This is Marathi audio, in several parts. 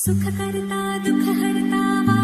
सुख करता दुख हरता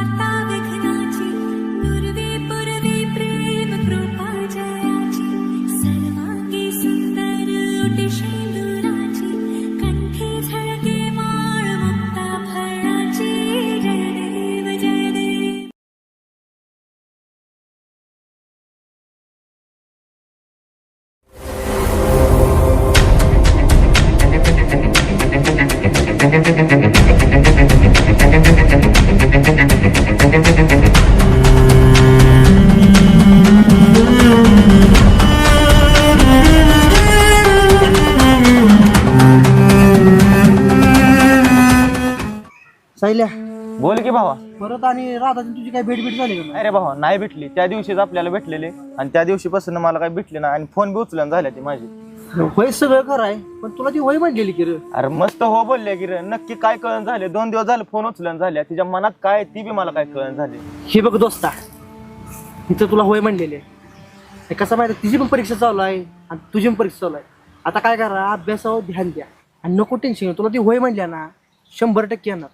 आणि राधाची तुझी काही भेट भेट झाली का नाही? अरे भावा नाही भेटली. त्या दिवशीच आपल्याला भेटलेले. आणि त्या दिवशीपासून मला काही भेटले ना आणि फोन बी उचलून झाल्या ती माझी. होय सगळं खरं आहे. पण तुला ती होय म्हणलेली की रे? अरे मस्त हो बोलले की रे. नक्की काय कळण झाले? दोन दिवस झाले फोन उचलून झाल्या. तिच्या मनात काय आहे ती बी मला काय कळण झाली. हे बघ दोस्ता तिचं तुला होय म्हणलेली. आहे हे कसं माहिती तिची पण परीक्षा चालू आहे आणि तुझी पण परीक्षा चालू आहे. आता काय करा? अभ्यासावर ध्यान द्या. आणि नको टेन्शन तुला ती होय म्हणल्या ना शंभर टक्के येणार.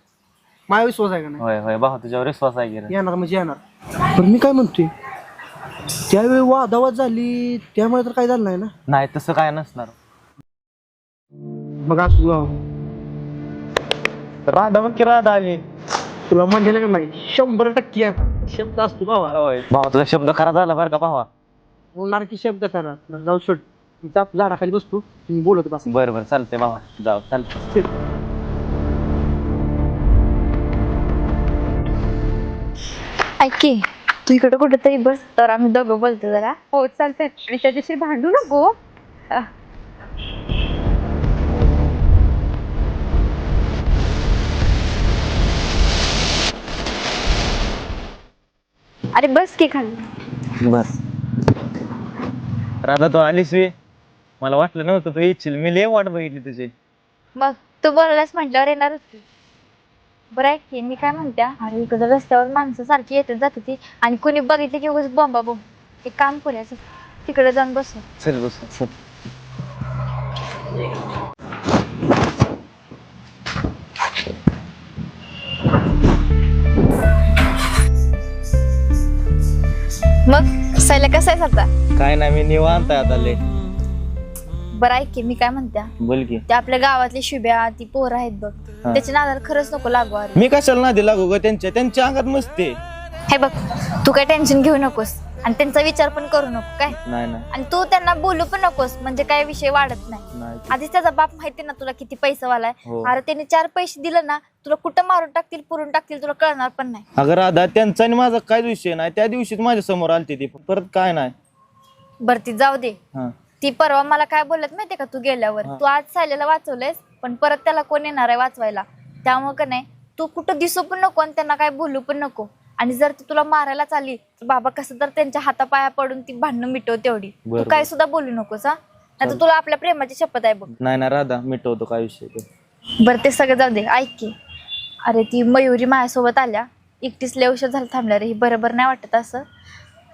माझा विश्वास आहे का नाही? होय होय. भावा तुझ्यावर विश्वास आहे की रे? येणार म्हणजे येणार. पण मी काय म्हणतोय? त्यावेळी वादावाद झाली त्यामुळे तर काय झालं नाही ना? नाही तसं काय नसणार. मग असं राधा मग की राधा आली? तुला म्हणलेलं का नाही? शंभर टक्के आहे. शब्द असतो बाबा होय. भावा तुझा शब्द खरा झाला बरं का भावा? बोलणार की शब्द करा जाऊ सोड. मी त्या झाडाखाली बसतो. तुम्ही बोलत बस. बरं बरं. चालतंय भावा. जाऊ चालतंय. ऐक की तू इकडे कुठेतरी बस तर आम्ही दोघं बोलतो जरा. हो चालतंय. आणि त्याच्याशी भांडू नको. अह, अरे बस की खाली. बस. राधा तू आलीस वे? मला वाटलं नव्हतं तू येशील. मी लय वाट बघितली तुझी. मग तू बोलायलाच म्हटल्यावर येणारच की बरं आहे की मी काय म्हणत्या? अरे इकडं रस्त्यावर माणसं सारखी येतात जात होती आणि कोणी बघितलं की उगाच बॉम्बा बॉम्ब एक काम करूया तिकडे जाऊन बसू. चल बस मग सैला कसं आहे आता काय नाही मी निवांत आहे आता लय बरं ऐक की मी काय म्हणत्या बोल की. ते आपल्या गावातली शुभ्या ती पोरं आहेत बघ. हा. त्याच्या नादाला खरंच नको लागू अरे. मी कशाला नादी लागू ग त्यांच्या? त्यांच्या अंगात मस्ती आहे. हे बघ तू काय टेन्शन घेऊ नकोस. आणि त्यांचा विचार पण करू नको काय? नाही नाही. आणि तू त्यांना बोलू पण नकोस म्हणजे काय विषय वाढत नाही. नाही. आधीच त्याचा बाप माहिती ना तुला किती पैसा हो. अरे त्याने चार पैसे दिले ना तुला कुठं मारून टाकतील पुरून टाकतील तुला कळणार पण नाही. अगं राधा त्यांचा आणि माझा काय विषय नाही. त्या दिवशीच माझ्यासमोर आलती ती परत काय नाही. बरं ती जाऊ दे. हा. ती परवा मला काय बोलत माहितीये का तू गेल्यावर? हा. तू आज सायलेला वाचवलंयस पण परत त्याला कोण येणार आहे वाचवायला? त्यामुळे का नाही तू कुठं दिसू पण नको आणि त्यांना काय बोलू पण नको. आणि जर ती तुला मारायला चालली तर बाबा कसं तर त्यांच्या हातापाया पडून ती भांडणं मिटव तेवढी. तू. काय सुद्धा बोलू नकोस हा. नाही तुला आपल्या प्रेमाची शपथ आहे बघ. नाही ना राधा मिटवतो काय विषय ते. बरं ते सगळं जाऊ दे ऐक की. अरे ती मयुरी माझ्यासोबत आल्या. एकटीच लय उशीर झालं थांबल्या रे ही बरोबर नाही वाटत असं.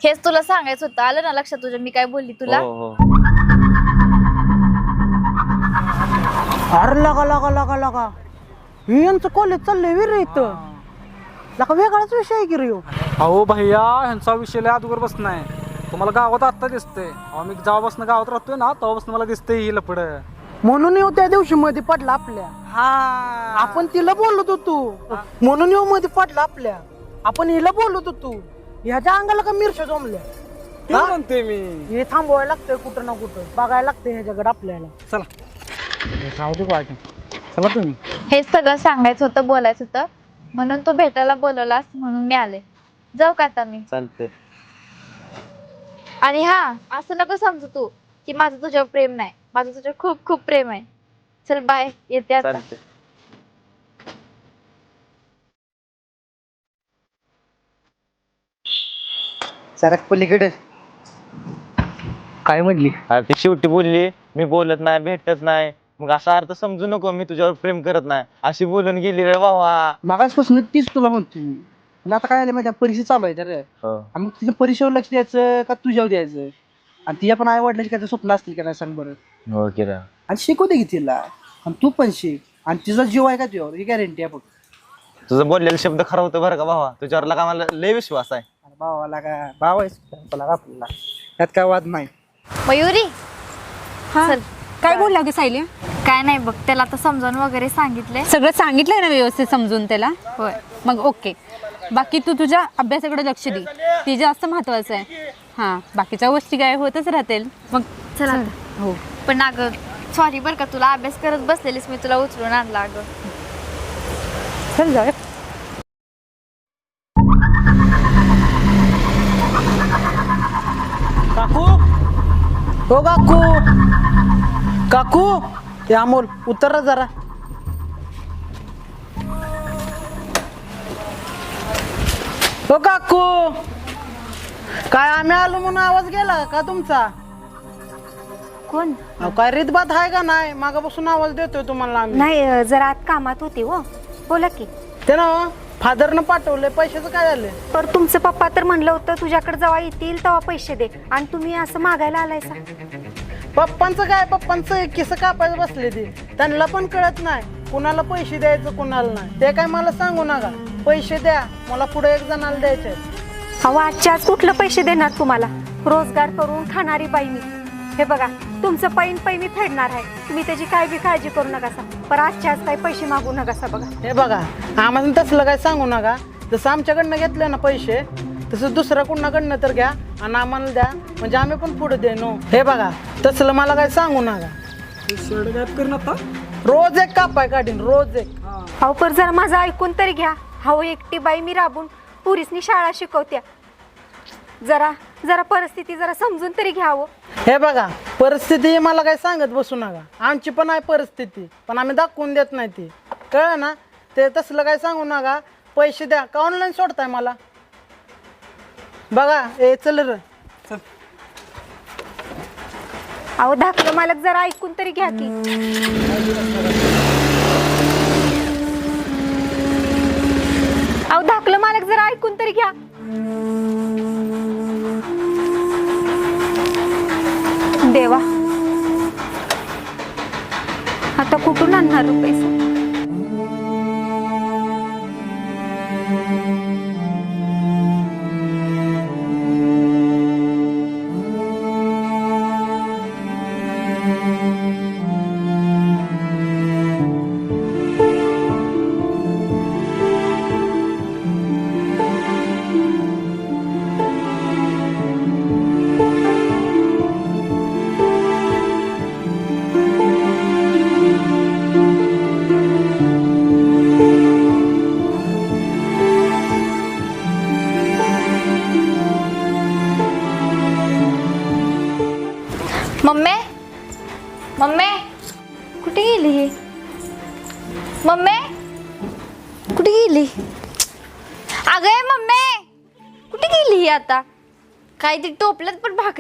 हेच तुला सांगायचं होतं. आलं ना लक्षात तुझ्या मी काय बोलली तुला? हो हो. अरे लगा लगा लगा लगा. हे यांचं कॉलेज चाललंय वीर इथं. लका वेगळाच विषय आहे की रे ह्यो. अहो भैया ह्यांचा विषय लय अगोदर बस नाही तुम्हाला गावात आत्ता दिसतंय. अहो मी जेव्हापासून गावात राहतोय ना तेव्हापासून मला दिसतंय ही लपड. म्हणून येऊ त्या दिवशी मध्ये पडला आपल्या. हा. आपण तिला बोलत होतो. म्हणून येऊ मध्ये पडला आपल्या. आपण हिला बोलत होतो. ह्याच्या अंगाला का मिरच्या जमल्या? ते म्हणते मी? हे थांबवायला लागतंय कुठं ना कुठं. बघायला लागतंय ह्याच्याकडे आपल्याला. चला. चला तुम्ही. हेच सगळं सांगायचं होतं बोलायचं होतं. म्हणून तू भेटायला बोलवलास म्हणून मी आले. जाऊ का आता मी? चालतंय. आणि हा असं नको समजू तू की माझं तुझ्यावर प्रेम नाही. माझं तुझ्यावर खूप खूप प्रेम आहे. चल बाय येते आता. चालतंय. जरा पलीकडे. काय म्हणली? अरे ती शेवटी बोलली मी बोलत नाही भेटत नाही. मग असा अर्थ समजू नको मी तुझ्यावर प्रेम करत नाही. अशी बोलून गेली रे बाबा मागासपासून तीच तुला म्हणतो मी. आता काय आलं माहिती परीक्षा चालू आहे तर हो. आणि मग तिच्या परीक्षेवर लक्ष द्यायचं का तुझ्यावर द्यायचं? आणि तिच्या पण आई वडिलांची काय स्वप्न असतील का नाही सांग बरं. हो की. आणि शिकू दे की तिला. आणि तू पण शिक. आणि तिचा जीव आहे का तुझ्यावर? ही गॅरंटी आहे बघ. तुझं बोललेलं शब्द खरा होतं बरं का भावा? तुझ्यावर का मला लय विश्वास आहे. अरे भावाला का भाव आपल्याला. त्यात काय वाद नाही. मयुरी? हा? चल. काय बोलला गे सायली? काय नाही बघ त्याला आता समजावून वगैरे सांगितले सगळं सांगितलंय ना व्यवस्थित समजून त्याला? होय. मग ओके. बाकी तू तुझ्या अभ्यासाकडे लक्ष दे. ते जास्त महत्वाचं आहे. हां बाकीच्या गोष्टी काय होतच राहतील. मग चला हो. पण अगं सॉरी बरं का तुला अभ्यास करत बसलेलीस मी तुला उचलून आणला अगं. चल जाऊया. काकू? हो काकू. काकू हे अमोल उतर रे जरा. हो काकू. काय आम्ही आलो म्हणून आवाज गेला का तुमचा? कोण? अहो, काय रीतबात आहे का नाही? मागापासून आवाज देतोय तुम्हाला आम्ही. नाही अ, जरा आत कामात होती हो. बोला की. ते ना फादरनं पाठवले पैशाचं काय झालं तर तुमचं पप्पा तर म्हणलं होतं तुझ्याकडे जेव्हा येतील तेव्हा पैसे दे. आणि तुम्ही असं मागायला आलायसा पप्पांचं काय? पप्पांचं किस कापायचं बसले ते? त्यांना पण कळत नाही. कुणाला पैसे द्यायचं कुणाला नाही. ते काय मला सांगू नका. पैसे द्या. मला पुढे एक जणाला द्यायचे अहो आजच्या आज कुठलं पैसे देणार तुम्हाला? रोजगार करून खाणारी बाई मी. हे बघा तुमचं पैन पै मी फेडणार आहे. तुम्ही त्याची काय बी काळजी करू नका पण आजच्या आज काही पैसे मागू नका बघा. हे बघा आम्हाला तसलं काय सांगू नका. जसं आमच्याकडनं घेतले ना पैसे तसं दुसऱ्या कुणाकडनं तर घ्या आणि आम्हाला द्या. म्हणजे आम्ही पण पुढे देणो. हे बघा तसलं मला काय सांगू नका. शर्ट गायब करून आता? रोज एक कापाय काढीन रोज एक. अहो पर जरा माझं ऐकून तरी घ्या. हो एकटी बाई मी राबून पुरीसनी शाळा शिकवत्या. जरा जरा परिस्थिती जरा समजून तरी घ्यावं हे. बघा परिस्थिती मला काय सांगत बसू नका. आमची पण आहे परिस्थिती पण आम्ही दाखवून देत नाही ती. कळलं ना? ते तसलं काय सांगू नका. पैसे द्या. का ऑनलाईन सोडताय मला? बघा ए चल र. अहो धाकलं मालक जरा ऐकून तरी घ्या की. अहो धाकलं मालक जरा ऐकून तरी घ्या. देवा. आता कुठून आणणार हो पैसे?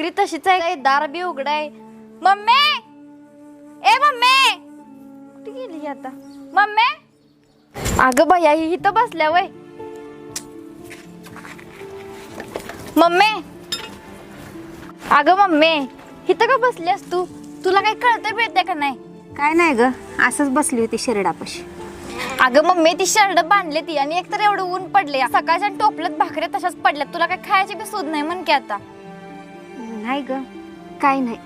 भाकरी तशीच आहे. काय दार बी उघडा आहे मम्मी! ए मम्मी! कुठे गेली आता? मम्मी! अगं भैया ही इथं बसल्या वय. मम्मी! अगं मम्मी इथं का बसलीस तू? तुला काही कळतं मिळते का नाही? काय नाही ग असंच बसली होती शिरडापाशी. अगं मम्मी ती शर्ट बांधली ती आणि एकतर एवढं ऊन पडले सकाळच्या टोपल्यात भाकऱ्या तशाच पडल्यात. तुला काय खायची बी सूद नाही म्हण की आता. नाही ग. काय नाही.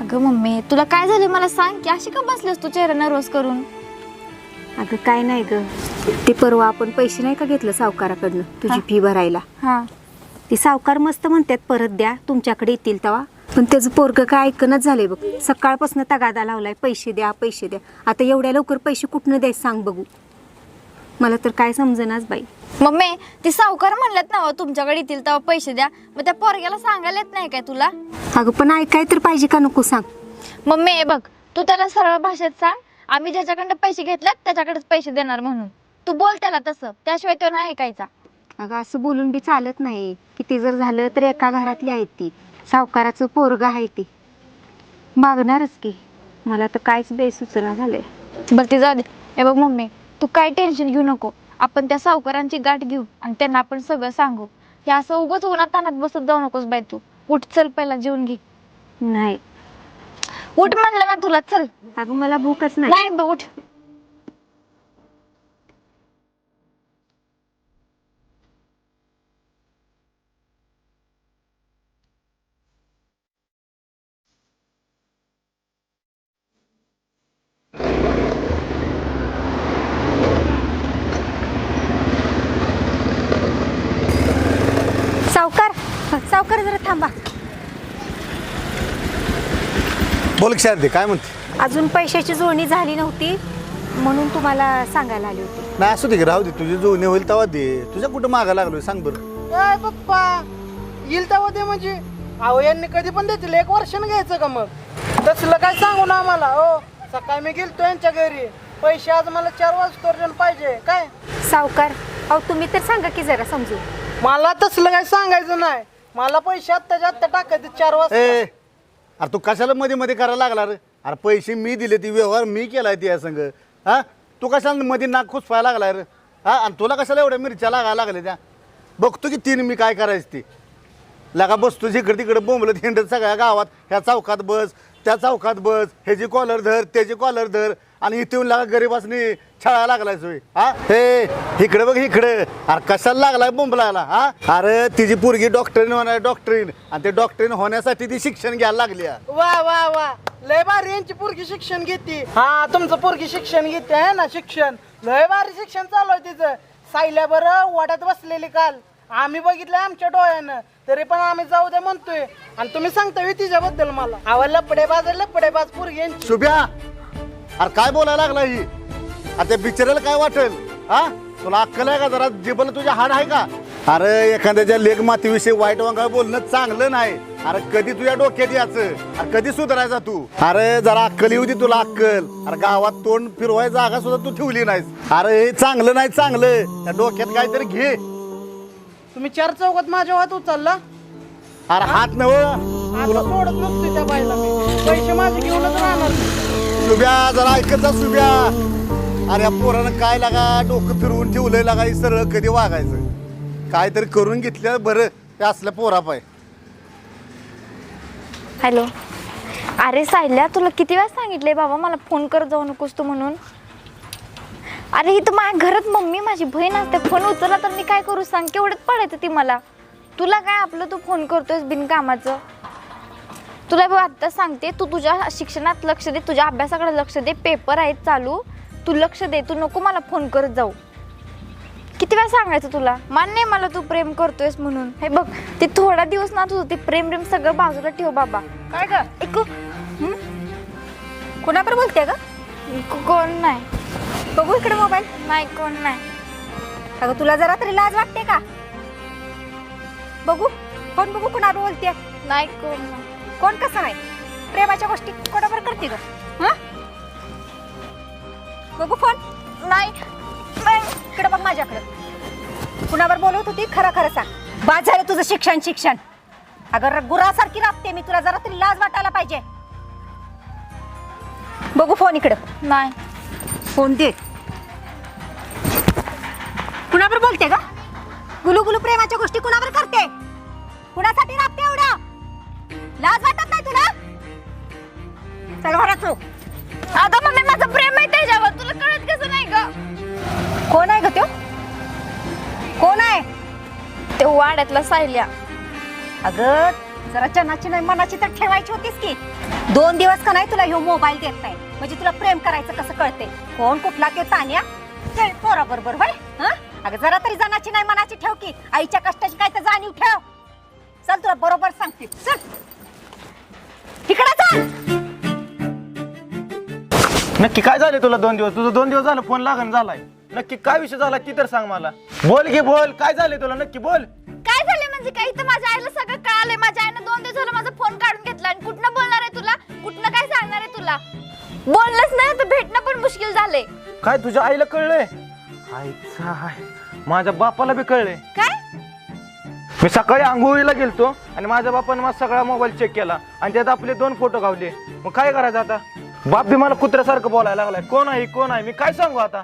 अगं मम्मी तुला काय झालं मला सांग की अशी का बसलीस तू चेहऱ्यानं रोज करून? अगं काय नाही ग. ते परवा आपण पैसे नाही का घेतलं सावकाराकडनं? तुझी फी भरायला. हा. ते सावकार मस्त म्हणतात परत द्या तुमच्याकडे येतील तेव्हा. पण त्याचं पोरग काय ऐकणच झालंय बघ. सकाळपासून तगादा लावलाय पैसे द्या पैसे द्या. आता एवढ्या लवकर पैसे कुठनं द्यायचं सांग बघू. मला तर काय समजेनाच बाई. मम्मी ती सावकार म्हणल्यात ना हो, तुमच्याकडे येतील तेव्हा पैसे द्या. मग त्या पोरग्याला सांगायला येत नाही काय तुला? अगं पण ऐकाय तर पाहिजे का नको सांग? मम्मी हे बघ तू त्याला सरळ भाषेत सांग. आम्ही ज्याच्याकडनं पैसे घेतल्यात त्याच्याकडेच पैसे देणार म्हणून. तू बोल त्याला तसं. त्याशिवाय तो नाही ऐकायचा. अगं असं बोलून बी चालत नाही. किती जर झालं तर एका घरातली आहे ती. सावकाराचं पोरग आहे ती. मागणारच की. मला तर काहीच बेसुचना झालंय. बरं ते जाऊ दे. हे बघ मम्मी तू काय टेन्शन घेऊ नको. आपण त्या सावकारांची गाठ घेऊ आणि त्यांना आपण सगळं सांगू. हे असं उगाच उन्हात तानात बसत जाऊ नकोस बाय तू. उठ चल पहिला जेवून घे. नाही. उठ म्हणलं ना तुला चल. अगं मला भूकच नाही. नाही बघ उठ इकडे जरा थांबा. बोल शारदे काय म्हणते? अजून पैशाची जुळणी झाली नव्हती म्हणून तुम्हाला सांगायला आली होती. नाही असू दे की राहू दे. तुझी जुळणी होईल तेव्हा दे. तुझ्या कुठं मागा लागलोय सांग बरं. काय पप्पा येईल तेव्हा ते म्हणजे. अहो यांनी कधी पण देतील. एक वर्षानं घ्यायचं का मग? तसलं काय सांगू ना आम्हाला हो. सकाळी मी गेलतो यांच्या घरी. पैसे आज मला चार वाजता पाहिजे. काय? सावकार अहो तुम्ही तर सांगा की जरा समजू मला तसलं काय सांगायचं नाही. मला पैसे आत्ताच्या आत्ता टाकायचे चार वाजता. ए अरे तू कशाला मध्ये मध्ये करायला लागला रे? अरे पैसे मी दिले ती व्यवहार मी केलाय ती या संग. हा? तू कशाला मध्ये नाक खुसफायला लागलाय रे? हा? आणि तुला कशाला एवढ्या मिरच्या लागायला लागल्या त्या? बघतो की तीन मी काय करायची ती. लगा बसतो जिकडे तिकडे बोंबलत हिंडत सगळ्या गावात. ह्या चौकात बस त्या चौकात बस ह्याची कॉलर धर त्याची कॉलर धर. आणि इथे येऊन लागा गरीबासनी छळायला लागलाय सोय हा? हे इकडे बघ इकडे. अरे कशाला लागलाय बोंबलायला हा? अरे तिची पोरगी डॉक्टरीन होणार डॉक्टरीन आणि ते डॉक्टरीन होण्यासाठी ती शिक्षण घ्यायला लागली आहे. वा वा वा. लय भारी यांची पोरगी शिक्षण घेते. हा तुमचं पोरगी शिक्षण घेते आहे ना शिक्षण? लय भारी शिक्षण चालू आहे तिचं. सायल्या बरं वाड्यात बसलेली काल. आम्ही बघितलंय आमच्या डोळ्यानं. तरी पण आम्ही जाऊ दे म्हणतोय. आणि तुम्ही सांगता तिच्याबद्दल मला. आवा लपडे बाज लपडे बाज पोरगी यांची. शुभ्या अरे काय बोलायला लागला ही? आता त्या बिचारायला काय वाटेल? हा? तुला अक्कल आहे का? जरा जिबल तुझ्या हाड आहे का? अरे एखाद्याच्या लेख मातीविषयी वाईट वांगा बोलणं चांगलं नाही. अरे कधी तुझ्या डोक्यात याचं अरे कधी सुधारायचा तू? अरे जरा अक्कल येऊ दे तुला अक्कल. अरे गावात तोंड फिरवाय जागा सुद्धा तू ठेवली नाहीस. अरे हे चांगलं नाही चांगलं. त्या डोक्यात काहीतरी घे. तुम्ही चार चौकात माझ्या हात उचलला? अरे हात नव आता सोडत नसतोय त्या बाईला मी. पैसे माझे घेऊनच राहणार सुब्या जरा ऐकत जा सुब्या अरे या पोरानं काय लागा डोकं फिरवून ठेवलंय लागा हे सरळ कधी वागायचं? काहीतरी करून घेतलं बरं ते असलं पोरा पाय. हॅलो. अरे साहिल्या तुला किती वेळा सांगितले बाबा मला फोन कर जाऊ नकोस तू म्हणून. अरे इथं माझ्या घरात मम्मी माझी बहीण असते फोन उचलला तर मी काय करू? सांग केवढ्यात पडायचं ती मला. तुला काय आपलं तू फोन करतोयस बिनकामाचं? तुला बघ आत्ता सांगते तू तुझ्या शिक्षणात लक्ष दे तुझ्या अभ्यासाकडे लक्ष दे. पेपर आहेत चालू. तू लक्ष दे तू नको मला फोन करत जाऊ. किती वेळा सांगायचं तुला? मान्य आहे मला तू प्रेम करतोयस म्हणून. हे बघ ते थोडा दिवस ना तुझं ते प्रेम प्रेम सगळं बाजूला ठेव बाबा. काय ग? एक कोणाबर बोलते ग? को- कोण नाही. बघू इकडे मोबाईल. नाही कोण नाही. अगं तुला जरा तरी लाज वाटते का? बघू. कोण बघू कोणावर बोलते नाही कोण नाही. कोण कसं नाही प्रेमाच्या गोष्टी कोणावर करते ग? हं? बघू फोन. नाही. इकडे बघ माझ्याकडे. कुणावर बोलत होती? खरं खरं सांग. बाद झालं तुझं शिक्षण शिक्षण. अगर गुरासारखी राबते मी. तुला जरा तरी लाज वाटायला पाहिजे. बघू फोन इकडं. नाही. फोन दे. कुणावर बोलते का गुलू गुलू प्रेमाच्या गोष्टी कुणावर करते? कुणासाठी राबते लाज वाटत नाही तुला? चल घरात हो. आता मम्मी माझं प्रेम आहे त्याच्यावर. तुला कळत कसं नाही ग? कोण आहे ग तो कोण आहे? ते वाड्यातला साहिल्या अगं जरा चनाची नाही मनाची तर ठेवायची होतीस की. दोन दिवस का नाही तुला ह्यो मोबाईल देत नाही. म्हणजे तुला प्रेम करायचं कसं कळते कोण कुठला ते तान्या? चल पोरा बरोबर होय? हं? अगं जरा तरी जनाची नाही मनाची ठेव की. आईच्या कष्टाची काय तर जाणीव ठेव. चल तुला बरोबर सांगते. चल. तिकडे चल नक्की काय झालं तुला दोन दिवस? तुझं दोन दिवस झालं फोन लागण झालाय. नक्की काय विषय झाला ती तर सांग मला. बोल घे बोल काय झालंय तुला? नक्की बोल. काय झालं म्हणजे काय? तर माझ्या आईला सगळं कळालंय. माझ्या आईनं दोन दिवस झालं माझा फोन काढून घेतला आणि कुठनं बोलणार आहे तुला? कुठनं काय सांगणार आहे तुला? बोललंच नाही तर भेटणं पण मुश्किल झालंय. काय तुझ्या आईला कळलंय? आईचा आहे. माझ्या बापाला बी कळलंय. काय? मी सकाळी आंघोळीला गेलतो आणि माझ्या बापाने माझा सगळा मोबाईल चेक केला आणि त्यात आपले दोन फोटो गावले मग काय करायचं आता? बाप बी मला कुत्र्यासारखं बोलायला लागलाय. कोण आहे कोण आहे? मी काय सांगू आता?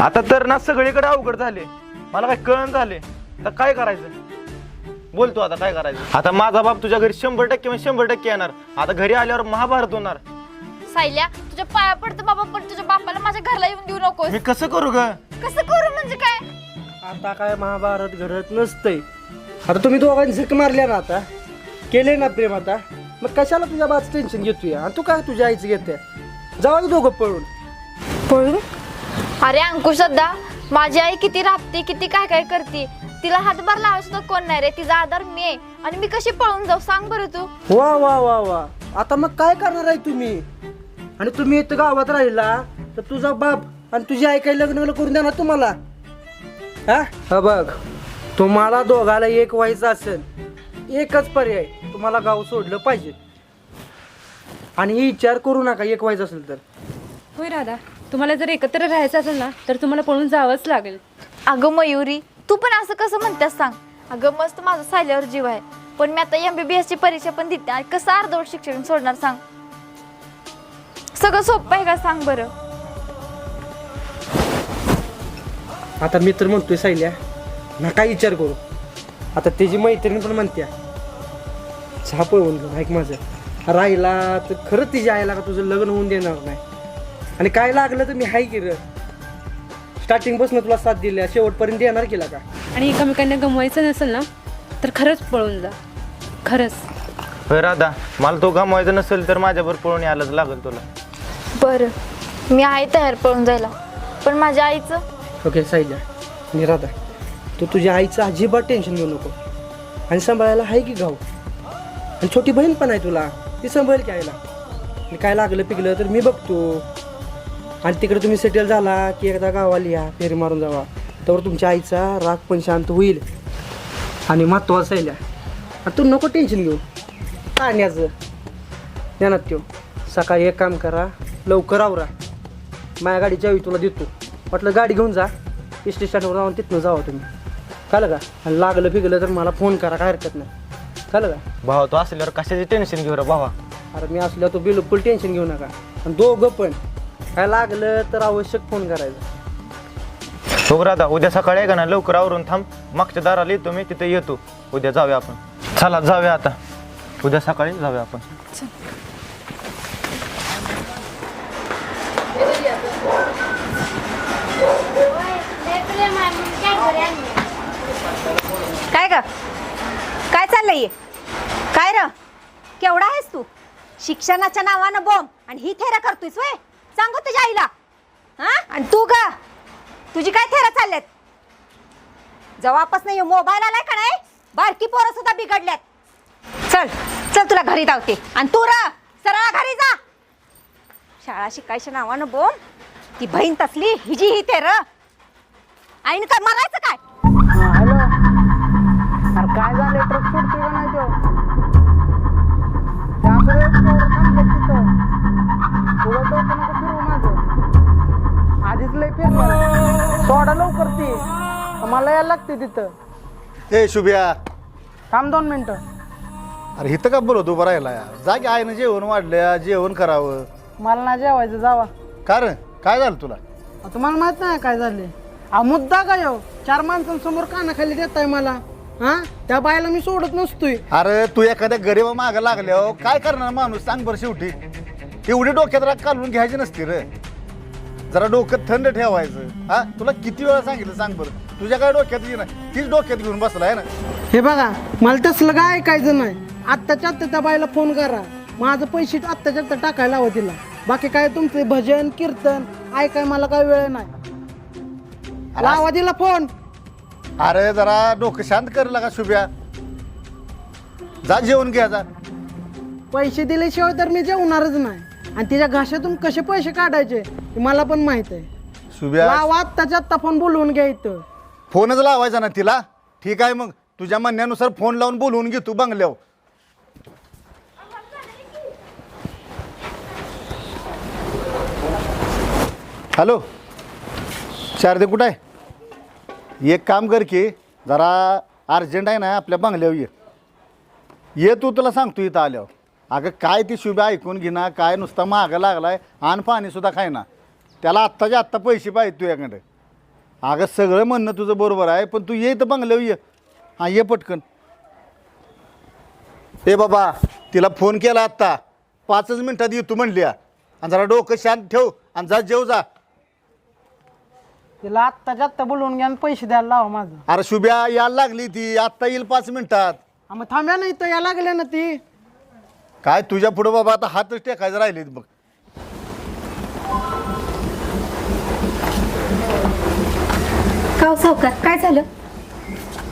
आता तर ना सगळीकडे अवघड झाले. मला काय कळण झाले. तर काय करायचं? बोल तू आता काय करायचं? आता माझा बाप तुझ्या घरी शंभर टक्के म्हणजे शंभर टक्के येणार. आता घरी आल्यावर महाभारत होणार. सायल्या तुझ्या पाया पडतं बाबा पण तुझ्या बापाला माझ्या घरला येऊन देऊ नकोस. मी कसं करू ग? कसं करू म्हणजे काय? आता काय महाभारत घडत नसतंय. आता तुम्ही दोघांनी झक मारल्या ना आता? केले ना प्रेम आता? मग कशाला तुझ्या बाच टेन्शन घेतोय? आणि तू काय तुझ्या आईचं घेते जावा की दोघं पळून. पळून? अरे अंकुश सध्या माझी आई किती राबते किती काय काय करते? तिला हातभार लावा सुद्धा कोण नाही रे? तिचा आधार मी आहे. आणि मी कशी पळून जाऊ? सांग बरं तू. वा वा वा वा. आता मग काय करणार आहे तुम्ही? आणि तुम्ही इथं गावात राहिला तर तुझा बाप आणि तुझी आई काही लग्न करून देणार तुम्हाला? हा? हा बघ. तुम्हाला दोघाला एक व्हायचं असेल एकच पर्याय. तुम्हाला गाव सोडलं पाहिजे. आणि ही विचार करू नका एक व्हायचं असेल तर. होय राधा तुम्हाला जर एकत्र राहायचं असेल ना तर तुम्हाला पळून जावंच लागेल. अगं मयुरी तू पण असं कसं म्हणतेस सांग. अगं मस्त माझा सायल्यावर जीव आहे पण मी आता एम बी बी एसची परीक्षा पण देते आणि कसं अर्धवट शिक्षण सोडणार सांग. सगळं सोपं आहे का सांग बरं? आता मी तर म्हणतोय सायल्या ना काय विचार करू? आता त्याची मैत्रीण पण म्हणत्या चहा पळवून घेऊन ऐक माझं. राहिला तर खरंच तिच्या आईला का तुझं लग्न होऊन देणार नाही? आणि काय लागलं तर मी हाय की र? स्टार्टिंगपासून तुला साथ दिल्या शेवटपर्यंत येणार केला का? आणि एकमेकांना गमवायचं नसेल ना तर खरंच पळून जा. खरंच. होय राधा. मला तो गमवायचा नसेल तर माझ्यावर पळून यायलाच लागेल तुला. बरं. मी आहे तयार पळून जायला. पण माझ्या आईचं? ओके साईल्या निराधा तू तुझ्या आईचं अजिबात टेन्शन घेऊ नको. आणि सांभाळायला आहे की गाव? आणि छोटी बहीण पण आहे तुला. ती सांभाळेल की आईला. आणि काय लागलं पिकलं तर मी बघतो. आणि तिकडे तुम्ही सेटल झाला की एकदा गावाला या फेरी मारून जावा. तर तुमच्या आईचा राग पण शांत होईल. आणि महत्त्वाचं आहे आणि तू नको टेन्शन घेऊ. पाण्याचं. ज्ञानात त्यो सकाळी एक काम करा. लवकर आवरा. माझ्या गाडीच्या वेळी तुला देतो. म्हटलं गाडी घेऊन जा. स्टेशनवर जाऊन तिथनं जावा तुम्ही. कळलं का? आणि लागलं फिगलं तर मला फोन करा काय हरकत नाही. कळलं का? भावा तू असल्यावर कशाचे टेन्शन घेऊ रे भावा? अरे मी असल्यावर तो बिलकुल टेन्शन घेऊ नका. आणि दोघं पण. काय लागलं तर आवश्यक फोन करायचा. हो राधा उद्या सकाळी आहे का ना लवकर आवरून थांब. मागच्या दाराला येतो मी तिथे येतो. उद्या जाऊया आपण. चला जाऊया आता. उद्या सकाळी जाऊया आपण काय ग. काय चाललंय? काय र? केवढा आहेस तू? शिक्षणाच्या नावानं बॉम्ब आणि ही थेरा करतोयस वय. सांगू तुझ्या आईला. हा? आणि तू का तुझी काय थेरा चालल्यात? जवापास नाही मोबाईल आलाय का नाही? बारकी पोरं सुद्धा बिघडल्यात. चल चल तुला घरी धावते. आणि तू र सरळ घरी जा. शाळा शिकायच्या नावानं बॉम्ब ती बहीण तसली हिजी ही थेर. आईनं काय मरायचं काय? आधीच लय फिरलं सोडा लवकर ती मला यायला लागते तिथं ए शुभ्या. थांब दोन मिनिटं. अरे इथं का बोलत उभं राहिला जागी आईनं जेवण वाढलं जेवण करावं. मला नाही जेवायचं जावा. कारण काय झालं तुला? तुम्हाला माहीत नाही काय झाले हा मुद्दा काय हो? चार माणसांसमोर कानाखाली देताय मला. हा? त्या बायला मी सोडत नसतोय. अरे तू एखाद्या गरीबा मागं लागल्यावर काय करणार माणूस? सांग बरं शेवटी. एवढी डोक्यात राग काढून घ्यायची नसती रे. जरा डोक्यात थंड ठेवायचं. हा? तुला किती वेळा सांगितलं? सांग बरं. तुझ्या काय डोक्यात येईना? तीच डोक्यात घेऊन बसला आहे ना? हे बघा मला तसलं काय ऐकायचं नाही. आत्ताच्या आत्ता त्या बाईला फोन करा. माझं पैसे आत्ताच्या आत्ता टाकायला हवं तिला. बाकी काय तुमचे? भजन कीर्तन ऐकाय मला काय वेळ नाही. लावा तिला फोन. अरे जरा डोकं शांत कर लागा शुभ्या. जा जेवण घ्या जा पैसे दिल्याशिवाय तर मी जेवणारच नाही. आणि तिच्या घाशातून कसे पैसे काढायचे हे मला पण माहीत आहे. शुभ्या. लावा आत्ताच्या आत्ता फोन बोलवून घ्या इथं. फोनच लावायचा ना तिला? ठीक आहे मग. तुझ्या म्हणण्यानुसार फोन लावून बोलवून घे तू बंगल्यावर. हॅलो. शारदे कुठं आहे? एक काम कर की जरा अर्जंट आहे ना आपल्या बंगल्यावर ये. ये तू तुला सांगतो इथं आल्यावर. अगं काय ती शुभ्या ऐकून घेणार काय नुसता मागं लागलाय आण पाणीसुद्धा खायना त्याला आत्ताच्या आत्ता पैसे पाहिजे तुझ्याकडे. अगं सगळं म्हणणं तुझं बरोबर आहे पण तू ये इथं बंगल्यावर ये. हां ये पटकन. ए बाबा तिला फोन केला आत्ता. पाचच मिनटात येतो म्हणली आणि जरा डोकं शांत ठेव आणि जा जेव जा. तिला आत्ताच्या आत्ता बोलवून घ्या आणि पैसे द्यायला लावा माझं. अरे शुभ्या यायला लागली ती. आत्ता येईल पाच मिनिटात. हा, मग थांब्या ना इथं या लागल्या ना ती. काय तुझ्या पुढं बाबा आता हातच टेकायचं राहिलेत बघ. काव सावकार? काय झालं?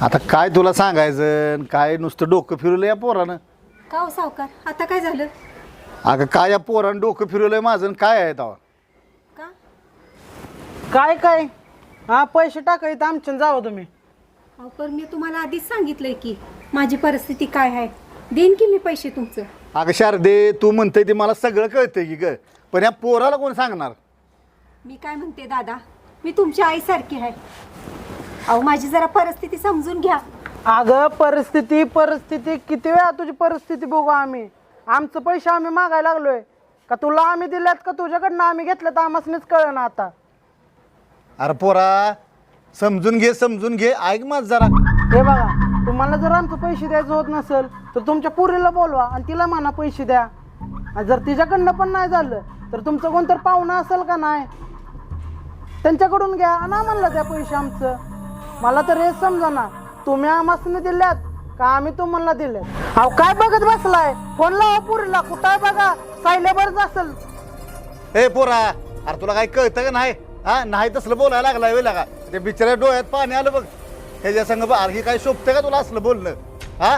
आता काय तुला सांगायचं? आणि काय नुसतं डोकं फिरवलं या पोरानं? का हो सावकार? आता काय झालं? अगं काय या पोरानं डोकं फिरवलंय माझं आणि काय आहे तेव्हा? का? काय काय? हा पैसे टाका इथं आमच्या जावं तुम्ही. अहो पण मी तुम्हाला आधीच सांगितलंय की माझी परिस्थिती काय आहे? देईन की मी पैसे तुमचं? अगं शारदे तू म्हणते ते मला सगळं कळतंय की ग. पण या पोराला कोण सांगणार? मी काय म्हणते दादा? मी तुमच्या आईसारखी आहे. अहो माझी जरा परिस्थिती समजून घ्या. अगं परिस्थिती परिस्थिती किती वेळा तुझी परिस्थिती बघू आम्ही? आमचं पैसे आम्ही मागायला लागलोय. का तुला आम्ही दिल्यात का तुझ्याकडनं आम्ही घेतलं तर आम्हासनीच कळलं ना आता. अरे पोरा समजून घे समजून घे. ऐक माझ जरा. हे बघा तुम्हाला जर आमचं पैसे द्यायचं होत नसेल तर तुमच्या पुरीला बोलवा आणि तिला म्हणा पैसे द्या. आणि जर तिच्याकडनं पण नाही झालं तर तुमचं कोणतर पाहुणं असेल का नाही? त्यांच्याकडून घ्या आणि आम्हाला द्या पैसे आमचं. मला तर हेच समजा ना तुम्ही आम्हाला दिल्यात का आम्ही तुम्हाला दिल्यात? अहो काय बघत बसलाय? फोन लावा पुरीला? कुठं आहे बघा? सायलेबरच असेल. ए पोरा अरे तुला काय कळतं का नाही? हा नाही तसलं बोलायला लागलाय वेळ का ते बिचाऱ्या डोळ्यात पाणी आलं बघ. ह्याच्या संग हे काय शोभतं का तुला असलं बोलणं? हा?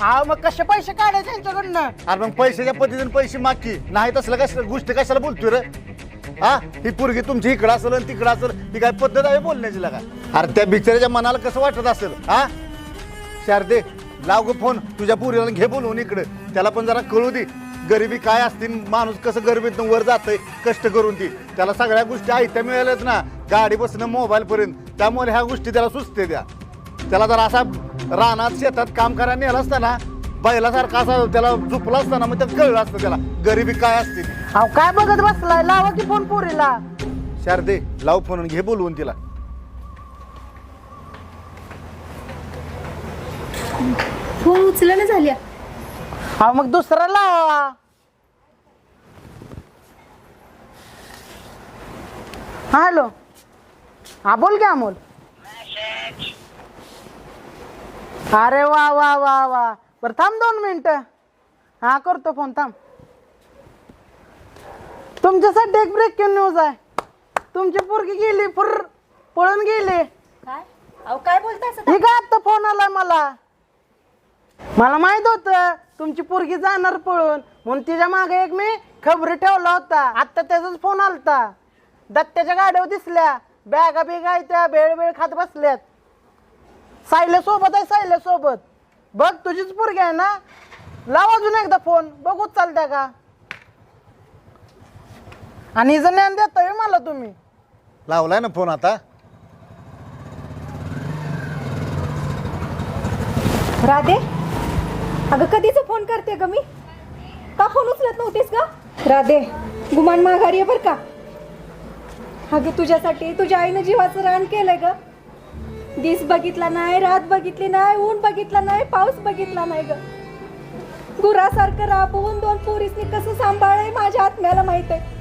हा मग कसे पैसे काढायचे त्यांच्याकडनं अरे मग पैशाच्या पद्धतीने पैसे मागकी. नाही तसलं कसलं गोष्ट कशाला बोलतोय रे? हा? ही पोरगी तुमची इकडं असेल आणि तिकडं असेल ही काय पद्धत आहे बोलण्याची लागा? अरे त्या बिचाऱ्याच्या मनाला कसं वाटत असेल हा? शारदे लाव ग फोन. तुझ्या पुरीला घे बोलवून इकडे. त्याला पण जरा कळू दे. गरिबी काय असते माणूस कसं गरिबीतून वर जातंय कष्ट करून ती. त्याला सगळ्या गोष्टी आयत्या मिळाल्यात ना गाडी बसणं मोबाईल पर्यंत त्यामुळे ह्या गोष्टी त्याला सुचते द्या त्याला जर असा रानात शेतात काम करायला नेला असता ना बैलासारखा असा त्याला झुपला असता ना मग त्याला कळलं असतं त्याला गरिबी काय असते ती. अहो काय बघत बसलाय? लावा की फोन पुरीला. शारदे लाव फोन घे बोलवून तिला. फोन उचलणं झाल्या. हा मग दुसरा लावा. हा हॅलो. हा बोल की अमोल. अरे वा वा वा वा. बरं थांब दोन मिनिटं. हा करतो फोन थांब. तुमच्यासाठी एक ब्रेकिंग न्यूज आहे तुमची पोरगी गेली फुर पळून गेली. काय? अहो काय बोलताय हे का आता फोन आलाय मला. मला माहीत होत तुमची पोरगी जाणार पळून. म्हणून तिच्यामागे एक मी खबरी ठेवला होता. आता त्याचाच फोन आलता. दत्त्याच्या गाड्यावर दिसल्या. बॅगा बिगा त्या बेळ बेळ खात बसल्यात. सायले सोबत आहे सायले सोबत. बघ तुझीच पोरगी आहे ना? लाव अजून एकदा फोन. बघूच चालत्या का? आणि हिचं ज्ञान देतोय मला तुम्ही. लावलाय ना फोन आता. राधे? अगं कधीच फोन करते ग मी? का फोन उचलत नव्हतीस का राधे गुमान माघारी आहे बर का. अगं तुझ्यासाठी तुझ्या आईनं जीवाचं रान केलंय ग. दिस बघितला नाही रात बघितली नाही ऊन बघितला नाही पाऊस बघितला नाही ग. गुरासारखं राबवून दोन पोरीसनी कसं सांभाळय माझ्या आत्म्याला माहीत आहे.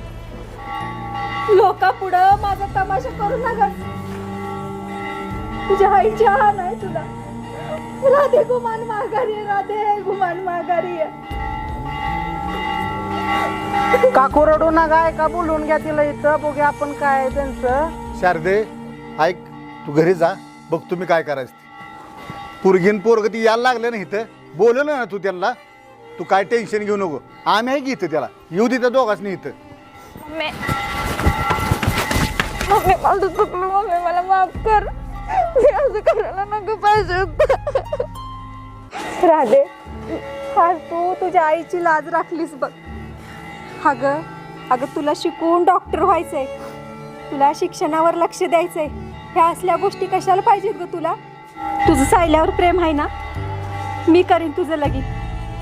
लोका पुढं माझा तमाशा करू नका. तुझ्या आईची हा नाही तुला. राधे गुमान माघारी आहे, राधे गुमान माघारी आहे. काकू रडू नका का बोलून घ्या तिला इथं. बघूया आपण काय आहे त्यांचं. शारदे ऐक तू घरी जा. बघ तुम्ही काय करायचं ते. पोरगीन पोरग ती यायला लागले ना इथं. बोलवलं ना तू त्यांना. तू काय टेन्शन घेऊ नको. आम्ही आहे की इथं त्याला. येऊ दे त्या दोघांनी इथं. मम्मी. मम्मी मला चुकलं. मम्मी मला माफ कर. मी असं करायला नको पाहिजे राधे हा तू. तुझ्या आईची लाज राखलीस बघ. अगं अगं तुला शिकून डॉक्टर व्हायचंय. तुला शिक्षणावर लक्ष द्यायचंय. ह्या असल्या गोष्टी कशाला पाहिजेत ग तुला? तुझं सायल्यावर प्रेम आहे ना? मी करीन तुझं लगीन.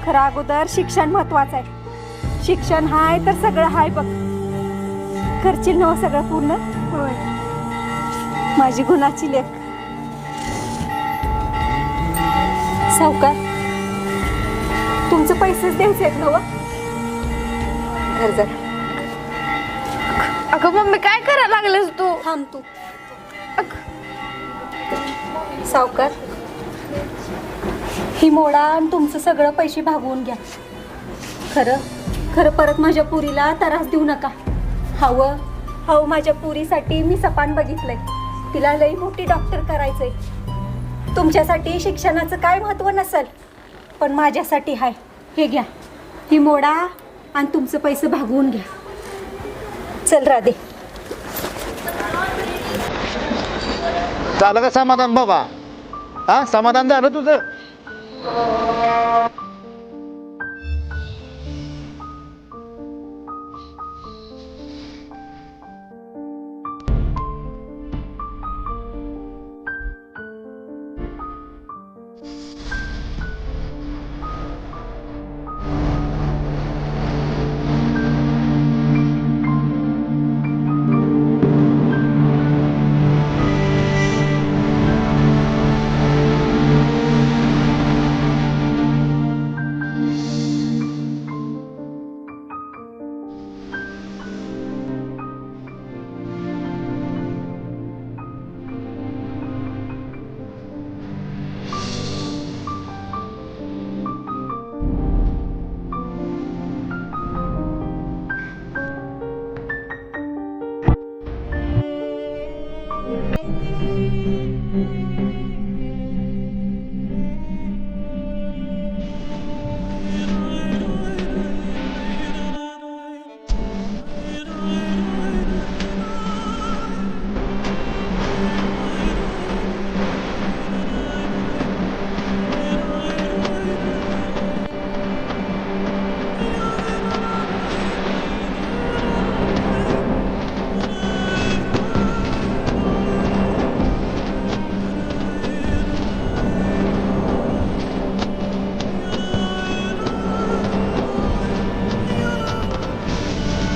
खरं अगोदर शिक्षण महत्वाचं आहे शिक्षण हाय तर सगळं हाय बघ. करशील ना हो सगळं पूर्ण? होय. माझी गुणाची लेख. सावकार तुमचं पैसेच द्यायचे आहेत ना धर जरा. अगं मम्मी काय करायला लागलेस तू? थांब तू. सावकार ही मोडा आणि तुमचं सगळं पैसे भागवून घ्या. खरं खरं परत माझ्या पुरीला त्रास देऊ नका. हवं हवं माझ्या पुरीसाठी मी सपान बघितलंय. तिला लई मोठी डॉक्टर करायचंय. तुमच्यासाठी शिक्षणाचं काय महत्त्व नसेल पण माझ्यासाठी हाय. हे घ्या. ही मोडा आणि तुमचं पैसे भागवून घ्या. चल राधे. झालं का समाधान बाबा? हा समाधान झालं तुझं?